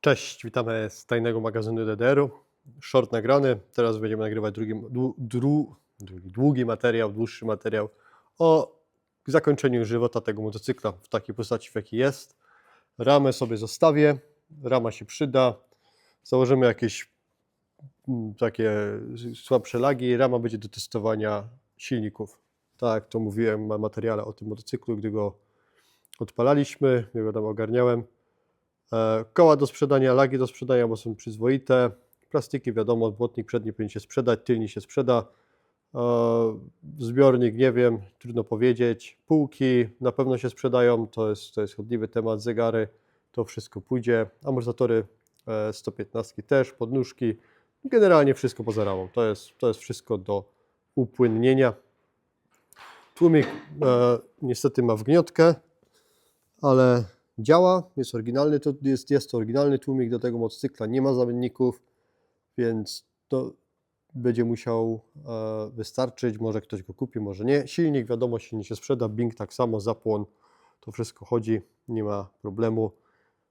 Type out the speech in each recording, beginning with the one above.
Cześć, witamy z tajnego magazynu DDR-u. Short nagrany. Teraz będziemy nagrywać drugi, dłu, dru, długi materiał, dłuższy materiał o zakończeniu żywota tego motocykla w takiej postaci, w jakiej jest. Ramę sobie zostawię. Rama się przyda. Założymy jakieś mm, takie słabsze lagi. Rama będzie do testowania silników. Tak, to mówiłem w materiale o tym motocyklu, gdy go odpalaliśmy, go tam ogarniałem. E, Koła do sprzedania, lagi do sprzedania, bo są przyzwoite. Plastiki, wiadomo, błotnik przedni powinien się sprzedać, tylni się sprzeda. E, Zbiornik, nie wiem, trudno powiedzieć. Półki na pewno się sprzedają, to jest, to jest chodliwy temat. Zegary, to wszystko pójdzie. Amortyzatory e, 115 też, podnóżki. Generalnie wszystko poza ramą. To jest, to jest wszystko do upłynnienia. Tłumik e, niestety ma wgniotkę, ale działa, jest oryginalny, to jest, jest to oryginalny tłumik do tego motocykla, nie ma zamienników, więc to będzie musiał e, wystarczyć, może ktoś go kupi, może nie. Silnik, wiadomo, silnik się sprzeda, Bing tak samo, zapłon, to wszystko chodzi, nie ma problemu.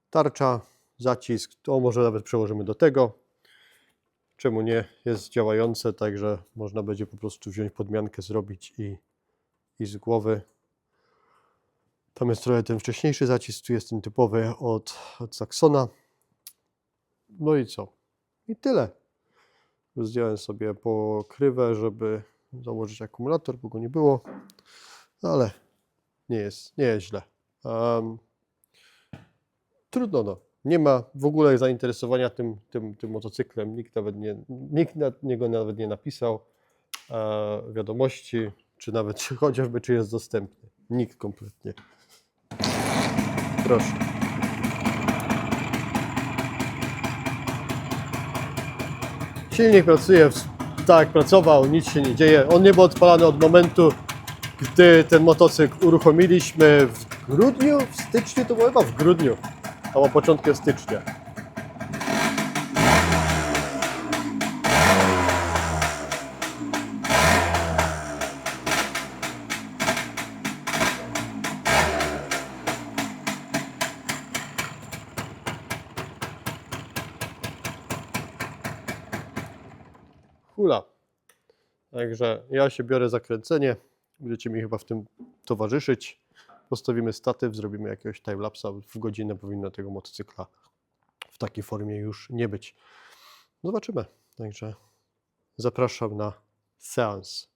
Tarcza, zacisk, to może nawet przełożymy do tego. Czemu nie? Jest działające, także można będzie po prostu wziąć podmiankę, zrobić i, i z głowy tam jest trochę ten wcześniejszy zacisk, tu jest ten typowy od, od Saxona. No i co? I tyle. Zdjąłem sobie pokrywę, żeby założyć akumulator, bo go nie było, ale nie jest, nie jest źle. Em, trudno no. Nie ma w ogóle zainteresowania tym, tym, tym motocyklem. Nikt nawet nie, nikt na niego nawet nie napisał e, wiadomości, czy nawet chociażby czy jest dostępny. Nikt kompletnie. Proszę. Silnik pracuje tak pracował, nic się nie dzieje. On nie był odpalany od momentu, gdy ten motocykl uruchomiliśmy w grudniu, w styczniu, to było chyba w grudniu, albo początkiem stycznia. Hula. Także ja się biorę za kręcenie. Będziecie mi chyba w tym towarzyszyć. Postawimy statyw, zrobimy jakiegoś timelapsa. W godzinę powinno tego motocykla w takiej formie już nie być. Zobaczymy. Także zapraszam na seans.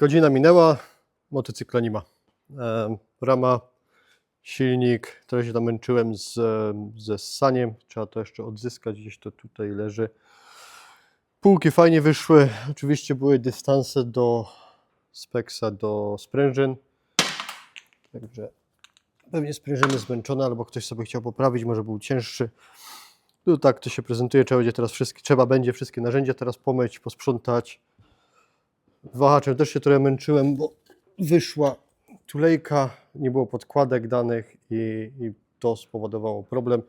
Godzina minęła, motocykla nie ma. E, rama, silnik, trochę się tam męczyłem z, ze ssaniem, trzeba to jeszcze odzyskać, gdzieś to tutaj leży. Półki fajnie wyszły, oczywiście były dystanse do speksa, do sprężyn, także pewnie sprężyny zmęczone, albo ktoś sobie chciał poprawić, może był cięższy. No tak to się prezentuje, trzeba będzie teraz wszystkie, trzeba będzie wszystkie narzędzia teraz pomyć, posprzątać. Wahaczem też się trochę męczyłem, bo wyszła tulejka, nie było podkładek danych i, i to spowodowało problem.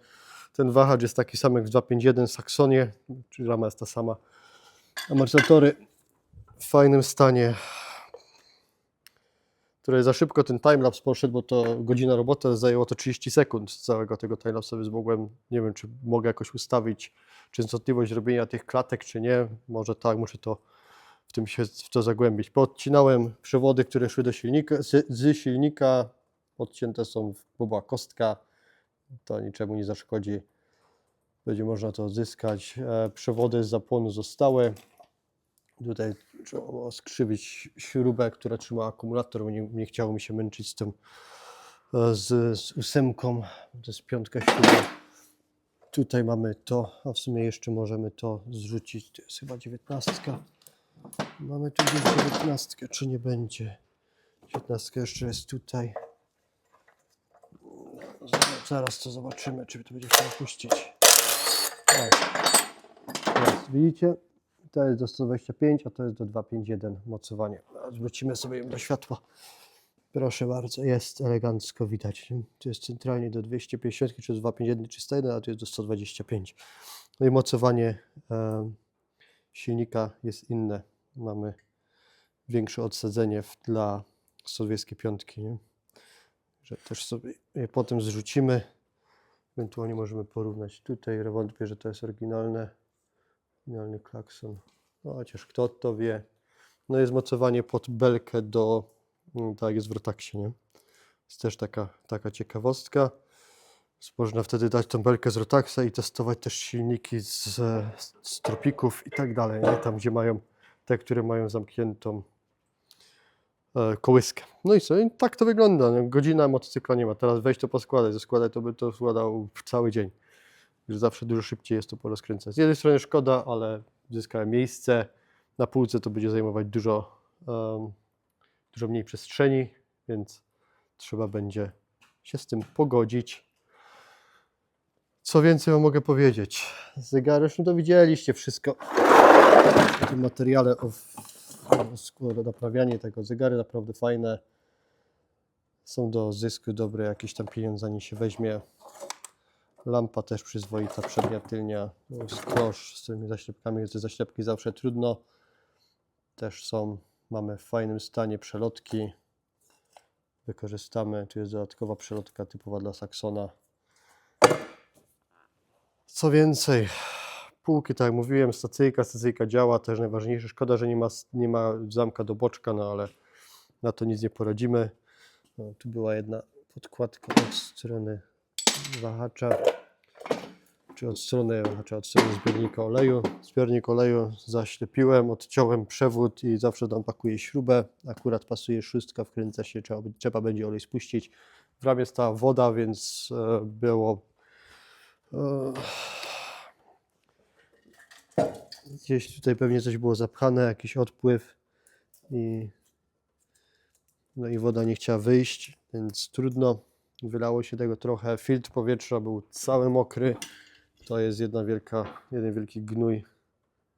Ten wahacz jest taki sam jak w 251 Saxonie, czyli rama jest ta sama. Amortyzatory w fajnym stanie. Które za szybko ten timelapse poszedł, bo to godzina roboty zajęło to 30 sekund całego tego timelapse'a, więc mogłem, nie wiem czy mogę jakoś ustawić częstotliwość robienia tych klatek, czy nie. Może tak, muszę to w tym się w to zagłębić. Podcinałem przewody, które szły do silnika, z, z silnika, odcięte są, bo była kostka, to niczemu nie zaszkodzi. Będzie można to odzyskać. E, przewody z zapłonu zostały. Tutaj trzeba było skrzywić śrubę, która trzyma akumulator, nie, nie chciało mi się męczyć z tym, e, z, z ósemką. To jest piątka śruba. Tutaj mamy to, a w sumie jeszcze możemy to zrzucić. To jest chyba dziewiętnastka. Mamy tu gdzieś dziewiętnastkę, czy nie będzie? Dziewiętnastka jeszcze jest tutaj. Zaraz- to zobaczymy, czy to będzie chciał puścić. O. Jest, widzicie? To jest do 125, a to jest do 251 mocowanie. Zwrócimy sobie do światła. Proszę bardzo, jest elegancko widać. Tu jest centralnie do 250, czy do 251, 301, a tu jest do 125. No i mocowanie silnika jest inne. Mamy większe odsadzenie dla sowieckiej piątki. Nie? Że też sobie je potem zrzucimy. Ewentualnie możemy porównać tutaj. Wątpię, że to jest oryginalne. Oryginalny klakson. No chociaż kto to wie. No jest mocowanie pod belkę do, mm, tak jest w Rotaxie, nie? Jest też taka, taka ciekawostka. Można wtedy dać tą belkę z Rotaxa i testować też silniki z, z, z tropików i tak dalej, nie? Tam gdzie mają te, które mają zamkniętą e, kołyskę. No i co? I tak to wygląda. nie? Godzina motocykla nie ma. Teraz weź to poskładaj. Składaj to by to składał cały dzień. Że zawsze dużo szybciej jest to porozkręcać. Z jednej strony szkoda, ale zyskałem miejsce. Na półce to będzie zajmować dużo, em, dużo mniej przestrzeni, więc trzeba będzie się z tym pogodzić. Co więcej mogę powiedzieć? Zegary, już no to widzieliście wszystko w tym materiale o, o naprawianie tego. Zegary naprawdę fajne. Są do zysku dobre, jakieś tam pieniądze nie się weźmie. Lampa też przyzwoita, przednia, tylnia. No, Skrosz z tymi zaślepkami, te zaślepki zawsze trudno. Też są, mamy w fajnym stanie przelotki. Wykorzystamy, tu jest dodatkowa przelotka typowa dla Saxona. Co więcej, półki, tak jak mówiłem, stacyjka, stacyjka działa, też najważniejsze. Szkoda, że nie ma, nie ma zamka do boczka, no ale na to nic nie poradzimy. No, tu była jedna podkładka od strony wahacza, czy od strony wahacza, od strony zbiornika oleju. Zbiornik oleju zaślepiłem, odciąłem przewód i zawsze tam pakuję śrubę. Akurat pasuje szóstka, wkręca się, trzeba, trzeba będzie olej spuścić. W ramie stała woda, więc e, było Gdzieś tutaj pewnie coś było zapchane, jakiś odpływ i no i woda nie chciała wyjść, więc trudno. Wylało się tego trochę. Filtr powietrza był cały mokry. To jest jedna wielka, jeden wielki gnój.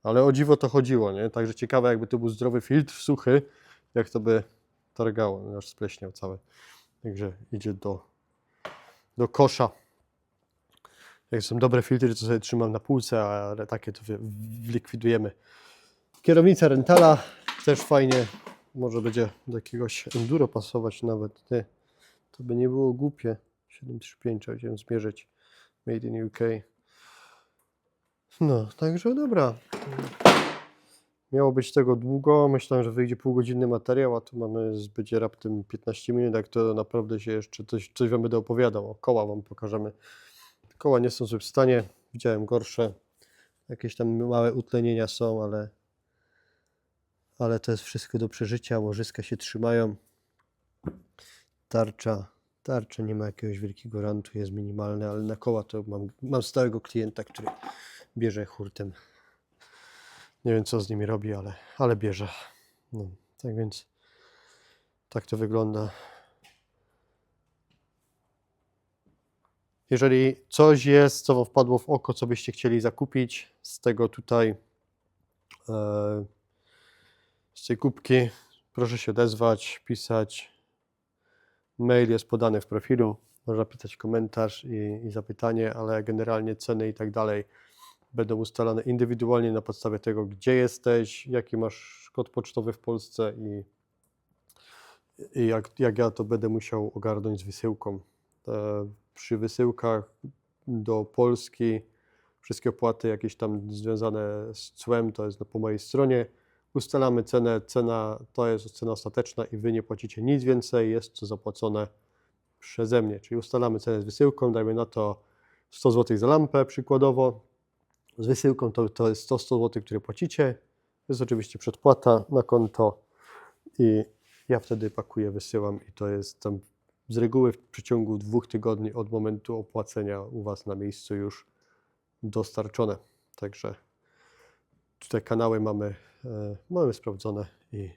Ale o dziwo to chodziło, nie? Także ciekawe, jakby to był zdrowy filtr, suchy, jak to by targało, aż spleśniał cały. Także idzie do, do kosza. Jak są dobre filtry, to sobie trzymam na półce, ale takie to likwidujemy. Kierownica Rentala też fajnie. Może będzie do jakiegoś enduro pasować nawet. Ty, to by nie było głupie. 735 trzeba się zmierzyć. Made in UK. No, także dobra. Miało być tego długo. Myślałem, że wyjdzie półgodzinny materiał, a tu mamy zbycie raptem 15 minut. Jak to naprawdę się jeszcze coś, coś wam będę opowiadał. O koła wam pokażemy. Koła nie są w złym stanie. Widziałem gorsze. Jakieś tam małe utlenienia są, ale ale to jest wszystko do przeżycia. Łożyska się trzymają. Tarcza, tarcza nie ma jakiegoś wielkiego rantu, jest minimalne, ale na koła to mam, mam stałego klienta, który bierze hurtem. Nie wiem co z nimi robi, ale, ale bierze. No, tak więc tak to wygląda. Jeżeli coś jest, co wpadło w oko, co byście chcieli zakupić z tego tutaj, e, z tej kubki, proszę się odezwać, pisać. Mail jest podany w profilu. Można pisać komentarz i, i zapytanie, ale generalnie ceny i tak dalej będą ustalane indywidualnie na podstawie tego, gdzie jesteś, jaki masz kod pocztowy w Polsce i, i jak, jak ja to będę musiał ogarnąć z wysyłką. E, przy wysyłkach do Polski wszystkie opłaty jakieś tam związane z cłem to jest po mojej stronie. Ustalamy cenę, cena to jest cena ostateczna i Wy nie płacicie nic więcej, jest to zapłacone przeze mnie. Czyli ustalamy cenę z wysyłką, dajmy na to 100 zł za lampę przykładowo. Z wysyłką to, to jest 100, 100 zł, które płacicie. To jest oczywiście przedpłata na konto i ja wtedy pakuję, wysyłam i to jest tam z reguły w przeciągu dwóch tygodni od momentu opłacenia u Was na miejscu już dostarczone. Także tutaj kanały mamy, e, mamy sprawdzone i,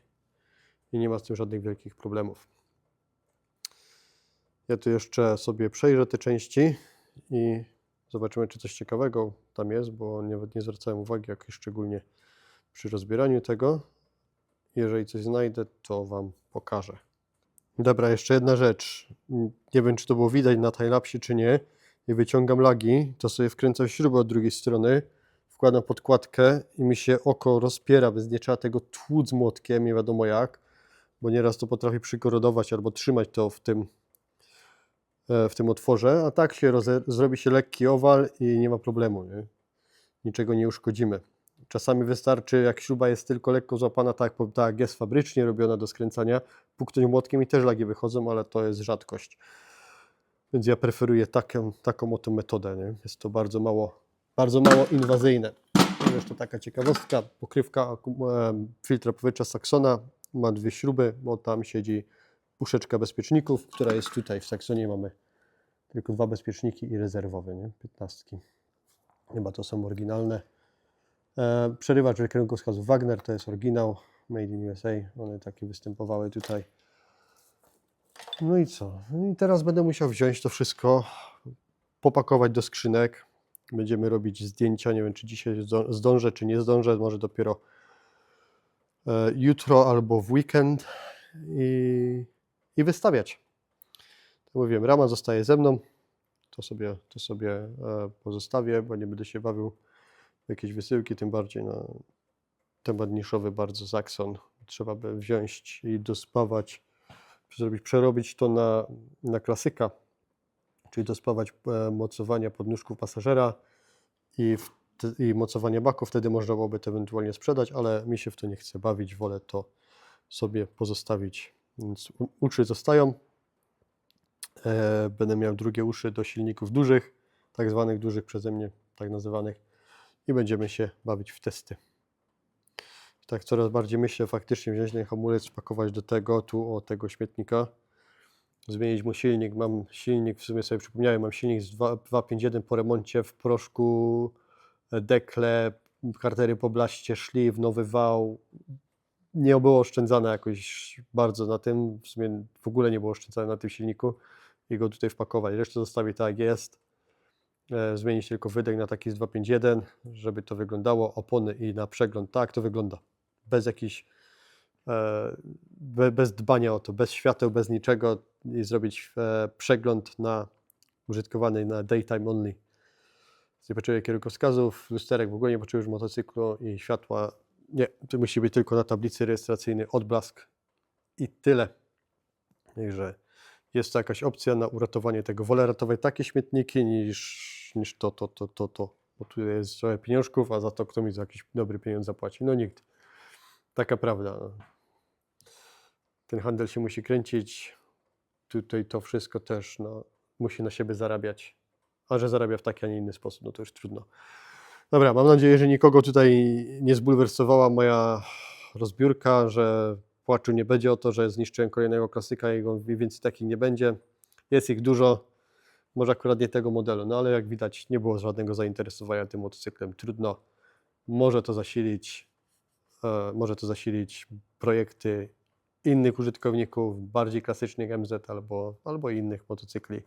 i nie ma z tym żadnych wielkich problemów. Ja tu jeszcze sobie przejrzę te części i zobaczymy, czy coś ciekawego tam jest, bo nie, nie zwracałem uwagi jakoś szczególnie przy rozbieraniu tego. Jeżeli coś znajdę, to Wam pokażę. Dobra, jeszcze jedna rzecz. Nie wiem, czy to było widać na timelapsie, czy nie. I wyciągam lagi, to sobie wkręcam śrubę od drugiej strony, wkładam podkładkę i mi się oko rozpiera, więc nie trzeba tego tłuc młotkiem, nie wiadomo jak, bo nieraz to potrafi przykorodować albo trzymać to w tym, e, w tym otworze, a tak się roze, zrobi się lekki owal i nie ma problemu, nie? niczego nie uszkodzimy. Czasami wystarczy, jak śruba jest tylko lekko złapana, tak, tak jest fabrycznie robiona do skręcania, puknąć młotkiem i też lagi wychodzą, ale to jest rzadkość. Więc ja preferuję taką, taką oto metodę. Nie? Jest to bardzo mało, bardzo mało inwazyjne. Jeszcze taka ciekawostka, pokrywka filtra powietrza Saxona ma dwie śruby, bo tam siedzi puszeczka bezpieczników, która jest tutaj. W Saxonie mamy tylko dwa bezpieczniki i rezerwowe, nie? 15. Chyba to są oryginalne. E, przerywacz kierunkowskazów Wagner to jest oryginał Made in USA. One takie występowały tutaj. No i co? No I teraz będę musiał wziąć to wszystko, popakować do skrzynek. Będziemy robić zdjęcia. Nie wiem, czy dzisiaj zdążę, czy nie zdążę. Może dopiero e, jutro albo w weekend i, i wystawiać. Tak mówiłem, rama zostaje ze mną. To sobie, to sobie e, pozostawię, bo nie będę się bawił jakieś wysyłki, tym bardziej na temat niszowy bardzo Saxon. Trzeba by wziąć i dospawać, zrobić, przerobić to na, na klasyka, czyli dospawać e, mocowania podnóżków pasażera i, w, i mocowanie baku. Wtedy można byłoby to ewentualnie sprzedać, ale mi się w to nie chce bawić. Wolę to sobie pozostawić. Więc zostają. E, będę miał drugie uszy do silników dużych, tak zwanych dużych przeze mnie, tak nazywanych i będziemy się bawić w testy. Tak coraz bardziej myślę faktycznie wziąć ten hamulec, pakować do tego, tu o tego śmietnika, zmienić mu silnik. Mam silnik, w sumie sobie przypomniałem, mam silnik z 2 251 po remoncie w proszku, e, dekle, kartery po blaście, szlif, nowy wał. Nie było oszczędzane jakoś bardzo na tym, w sumie w ogóle nie było oszczędzane na tym silniku i go tutaj wpakować. Resztę zostawię tak jak jest zmienić tylko wydech na taki z 251, żeby to wyglądało, opony i na przegląd, tak to wygląda, bez jakichś, e, be, bez dbania o to, bez świateł, bez niczego i zrobić e, przegląd na użytkowany na daytime only. Nie potrzebuję kierunkowskazów, lusterek w ogóle nie potrzebuję już motocyklu i światła, nie, to musi być tylko na tablicy rejestracyjnej odblask i tyle. Także jest to jakaś opcja na uratowanie tego. Wolę ratować takie śmietniki niż, niż to, to, to, to, to. Bo tu jest trochę pieniążków, a za to kto mi za jakiś dobry pieniądz zapłaci? No nikt. Taka prawda. no. Ten handel się musi kręcić. Tutaj to wszystko też no, musi na siebie zarabiać. A że zarabia w taki, a nie inny sposób, no to już trudno. Dobra, mam nadzieję, że nikogo tutaj nie zbulwersowała moja rozbiórka, że płaczu nie będzie o to, że zniszczyłem kolejnego klasyka i więcej takich nie będzie. Jest ich dużo, może akurat nie tego modelu, no ale jak widać nie było żadnego zainteresowania tym motocyklem. Trudno, może to zasilić, e, może to zasilić projekty innych użytkowników, bardziej klasycznych MZ albo, albo innych motocykli.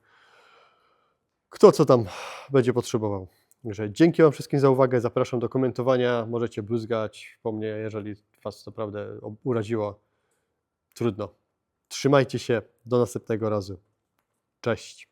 Kto co tam będzie potrzebował. Także dzięki Wam wszystkim za uwagę. Zapraszam do komentowania. Możecie bluzgać po mnie, jeżeli Was naprawdę uraziło. Trudno. Trzymajcie się. Do następnego razu. Cześć.